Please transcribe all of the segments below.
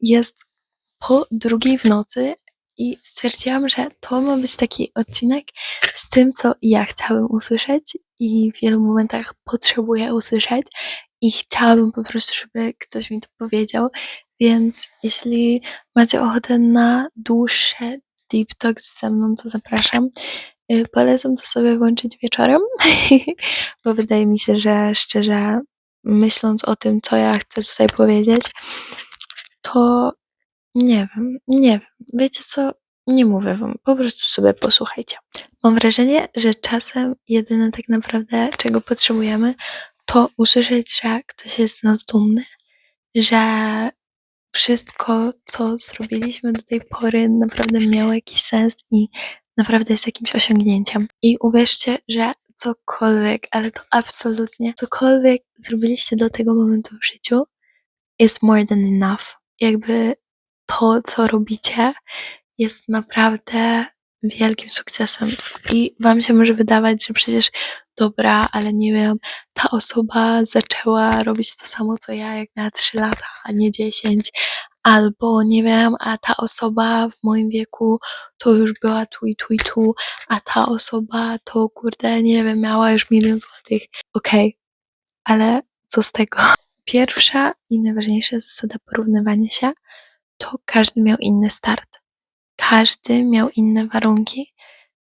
jest po drugiej w nocy i stwierdziłam, że to ma być taki odcinek z tym, co ja chciałabym usłyszeć i w wielu momentach potrzebuję usłyszeć i chciałabym po prostu, żeby ktoś mi to powiedział. Więc jeśli macie ochotę na dłuższe deep talks ze mną, to zapraszam. Y, Polecam to sobie włączyć wieczorem, bo wydaje mi się, że szczerze myśląc o tym, co ja chcę tutaj powiedzieć, to nie wiem, nie wiem. Wiecie co? Nie mówię wam, po prostu sobie posłuchajcie. Mam wrażenie, że czasem jedyne tak naprawdę, czego potrzebujemy, to usłyszeć, że ktoś jest z nas dumny, że wszystko, co zrobiliśmy do tej pory, naprawdę miało jakiś sens i naprawdę jest jakimś osiągnięciem. I uwierzcie, że cokolwiek, ale to absolutnie cokolwiek zrobiliście do tego momentu w życiu, is more than enough. Jakby to, co robicie, jest naprawdę wielkim sukcesem. I wam się może wydawać, że przecież dobra, ale nie wiem, ta osoba zaczęła robić to samo co ja, jak miała 3 lata, a nie 10. Albo nie wiem, a ta osoba w moim wieku to już była tu i tu i tu, a ta osoba to kurde, nie wiem, miała już milion złotych. Okej, ale co z tego? Pierwsza i najważniejsza zasada porównywania się to każdy miał inny start. Każdy miał inne warunki,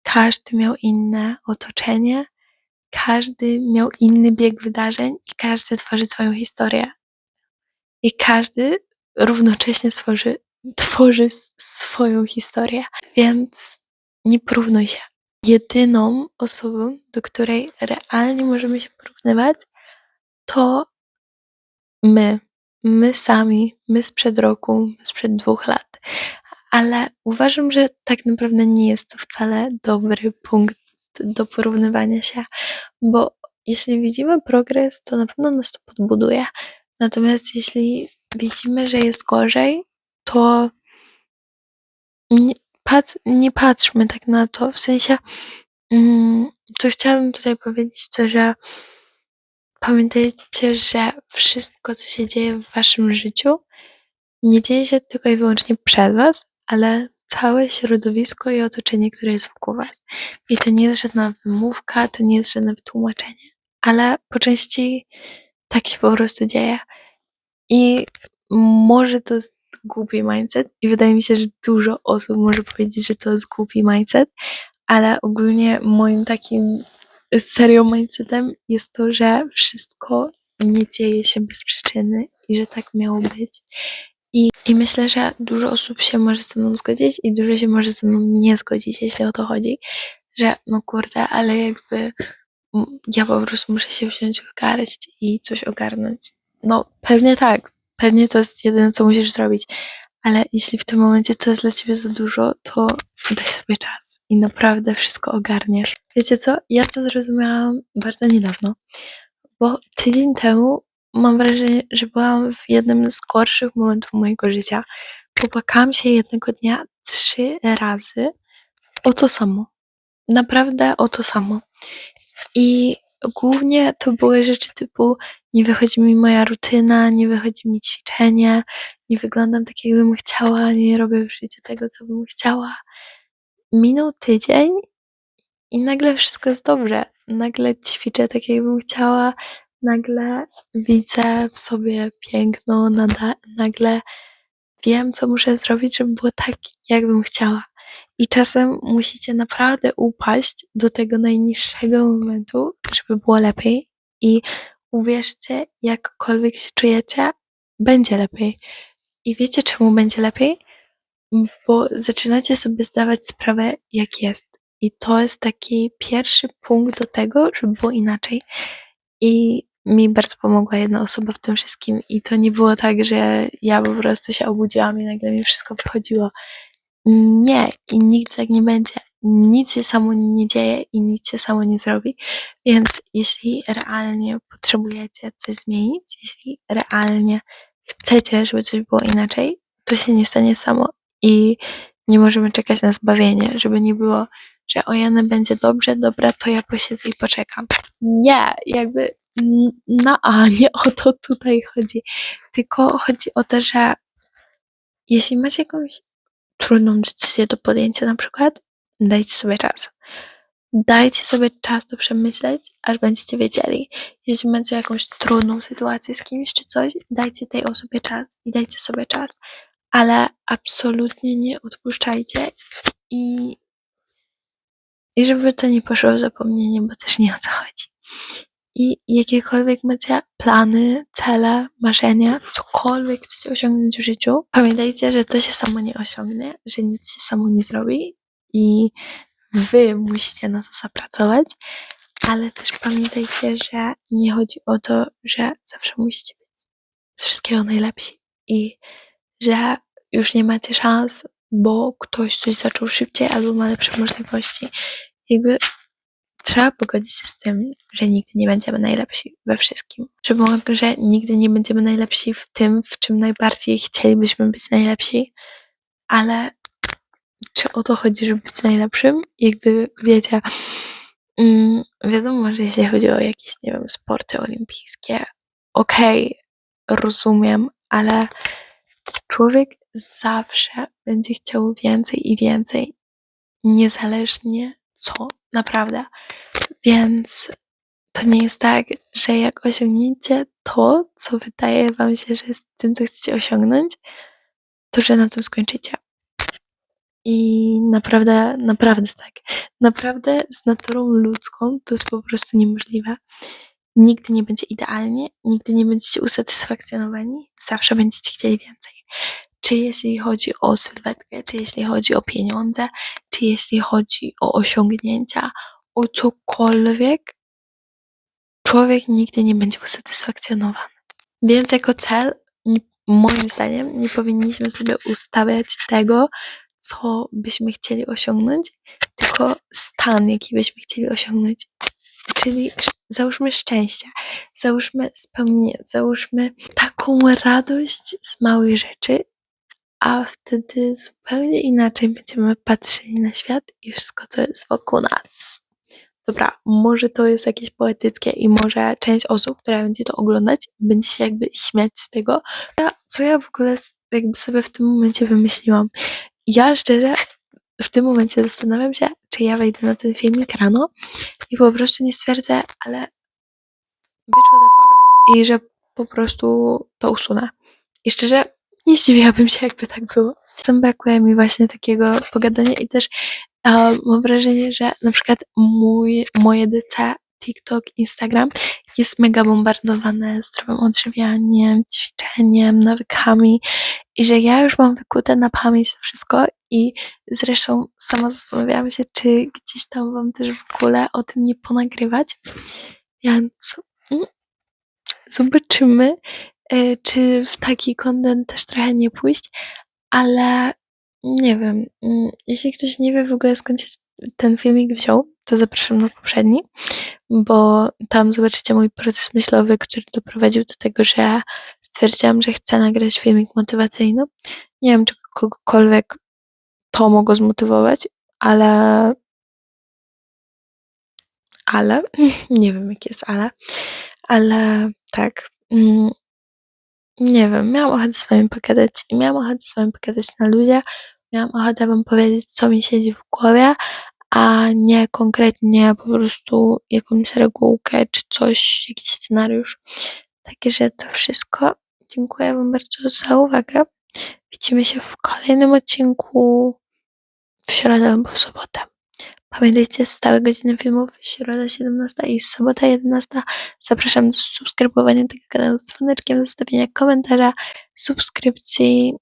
każdy miał inne otoczenie, każdy miał inny bieg wydarzeń i każdy tworzy swoją historię. I każdy równocześnie tworzy, tworzy swoją historię. Więc nie porównuj się. Jedyną osobą, do której realnie możemy się porównywać, to my. My sami, my sprzed roku, sprzed dwóch lat. Ale uważam, że tak naprawdę nie jest to wcale dobry punkt do porównywania się, bo jeśli widzimy progres, to na pewno nas to podbuduje. Natomiast jeśli widzimy, że jest gorzej, to nie, pat, nie patrzmy tak na to. W sensie, mm, to chciałabym tutaj powiedzieć to, że pamiętajcie, że wszystko, co się dzieje w waszym życiu, nie dzieje się tylko i wyłącznie przez was, ale całe środowisko i otoczenie, które jest wokół was. I to nie jest żadna wymówka, to nie jest żadne wytłumaczenie, ale po części tak się po prostu dzieje. I może to jest głupi mindset i wydaje mi się, że dużo osób może powiedzieć, że to jest głupi mindset, ale ogólnie moim takim serio mindsetem jest to, że wszystko nie dzieje się bez przyczyny i że tak miało być. I, I myślę, że dużo osób się może ze mną zgodzić i dużo się może ze mną nie zgodzić, jeśli o to chodzi, że no kurde, ale jakby ja po prostu muszę się wziąć garść i coś ogarnąć. No pewnie tak, pewnie to jest jedyne, co musisz zrobić, ale jeśli w tym momencie to jest dla ciebie za dużo, to daj sobie czas i naprawdę wszystko ogarniesz. Wiecie co? Ja to zrozumiałam bardzo niedawno, bo tydzień temu mam wrażenie, że byłam w jednym z gorszych momentów mojego życia. Popłakałam się jednego dnia trzy razy o to samo. Naprawdę o to samo. I głównie to były rzeczy typu nie wychodzi mi moja rutyna, nie wychodzi mi ćwiczenie, nie wyglądam tak, jakbym chciała, nie robię w życiu tego, co bym chciała. Minął tydzień i nagle wszystko jest dobrze. Nagle ćwiczę tak, jakbym chciała, nagle widzę w sobie piękno, nagle wiem, co muszę zrobić, żeby było tak, jakbym chciała. I czasem musicie naprawdę upaść do tego najniższego momentu, żeby było lepiej. I uwierzcie, jakkolwiek się czujecie, będzie lepiej. I wiecie, czemu będzie lepiej? Bo zaczynacie sobie zdawać sprawę, jak jest. I to jest taki pierwszy punkt do tego, żeby było inaczej. I mi bardzo pomogła jedna osoba w tym wszystkim. I to nie było tak, że ja po prostu się obudziłam i nagle mi wszystko wychodziło. Nie, i nigdy tak nie będzie. Nic się samo nie dzieje i nic się samo nie zrobi. Więc jeśli realnie potrzebujecie coś zmienić, jeśli realnie chcecie, żeby coś było inaczej, to się nie stanie samo i nie możemy czekać na zbawienie, żeby nie było, że o Janę będzie dobrze, dobra, to ja posiedzę i poczekam. Nie, jakby na A, nie o to tutaj chodzi. Tylko chodzi o to, że jeśli macie jakąś trudną decyzję do podjęcia na przykład, dajcie sobie czas. Dajcie sobie czas to przemyśleć, aż będziecie wiedzieli. Jeśli macie jakąś trudną sytuację z kimś czy coś, dajcie tej osobie czas i dajcie sobie czas, ale absolutnie nie odpuszczajcie i, i żeby to nie poszło w zapomnienie, bo też nie o co chodzi. I jakiekolwiek macie plany, cele, marzenia, cokolwiek chcecie osiągnąć w życiu, pamiętajcie, że to się samo nie osiągnie, że nic się samo nie zrobi i wy musicie na to zapracować, ale też pamiętajcie, że nie chodzi o to, że zawsze musicie być z wszystkiego najlepsi i że już nie macie szans, bo ktoś coś zaczął szybciej albo ma lepsze możliwości. Jakby trzeba pogodzić się z tym, że nigdy nie będziemy najlepsi we wszystkim. Że że nigdy nie będziemy najlepsi w tym, w czym najbardziej chcielibyśmy być najlepsi, ale czy o to chodzi, żeby być najlepszym? Jakby, wiecie, mm, wiadomo, że jeśli chodzi o jakieś, nie wiem, sporty olimpijskie, okej, rozumiem, ale człowiek zawsze będzie chciał więcej i więcej, niezależnie co, naprawdę. Więc to nie jest tak, że jak osiągniecie to, co wydaje wam się, że jest tym, co chcecie osiągnąć, to że na tym skończycie. I naprawdę, naprawdę tak. Naprawdę z naturą ludzką to jest po prostu niemożliwe. Nigdy nie będzie idealnie, nigdy nie będziecie usatysfakcjonowani, zawsze będziecie chcieli więcej. Czy jeśli chodzi o sylwetkę, czy jeśli chodzi o pieniądze, czy jeśli chodzi o osiągnięcia, o cokolwiek, człowiek nigdy nie będzie usatysfakcjonowany. Więc jako cel, moim zdaniem, nie powinniśmy sobie ustawiać tego, co byśmy chcieli osiągnąć, tylko stan, jaki byśmy chcieli osiągnąć. Czyli załóżmy szczęście, załóżmy spełnienie, załóżmy taką radość z małych rzeczy, a wtedy zupełnie inaczej będziemy patrzyli na świat i wszystko, co jest wokół nas. Dobra, może to jest jakieś poetyckie i może część osób, która będzie to oglądać, będzie się jakby śmiać z tego, co ja w ogóle jakby sobie w tym momencie wymyśliłam. Ja szczerze w tym momencie zastanawiam się, czy ja wejdę na ten filmik rano i po prostu nie stwierdzę, ale bitch what the fuck i że po prostu to usunę. I szczerze nie zdziwiłabym się, jakby tak było. Czasem brakuje mi właśnie takiego pogadania i też um, mam wrażenie, że na przykład mój, moje DC, TikTok, Instagram jest mega bombardowane zdrowym odżywianiem, ćwiczeniem, nawykami i że ja już mam wykute na pamięć to wszystko i zresztą sama zastanawiałam się, czy gdzieś tam wam też w ogóle o tym nie ponagrywać. Więc mm, zobaczymy, e, czy w taki content też trochę nie pójść, ale nie wiem. Mm, jeśli ktoś nie wie w ogóle skąd się ten filmik wziął, to zapraszam na poprzedni, bo tam zobaczycie mój proces myślowy, który doprowadził do tego, że stwierdziłam, że chcę nagrać filmik motywacyjny. Nie wiem, czy kogokolwiek to mogło zmotywować, ale ale, nie wiem jakie jest ale, ale tak, mm, nie wiem, miałam ochotę z wami pogadać i miałam ochotę z wami pogadać na ludzie, miałam ochotę wam powiedzieć, co mi siedzi w głowie, a nie konkretnie po prostu jakąś regułkę czy coś, jakiś scenariusz. Także to wszystko. Dziękuję wam bardzo za uwagę. Widzimy się w kolejnym odcinku w środę albo w sobotę. Pamiętajcie, stałe godziny filmów, środa 17 i sobota 11. Zapraszam do subskrybowania tego kanału z dzwoneczkiem, zostawienia komentarza, subskrypcji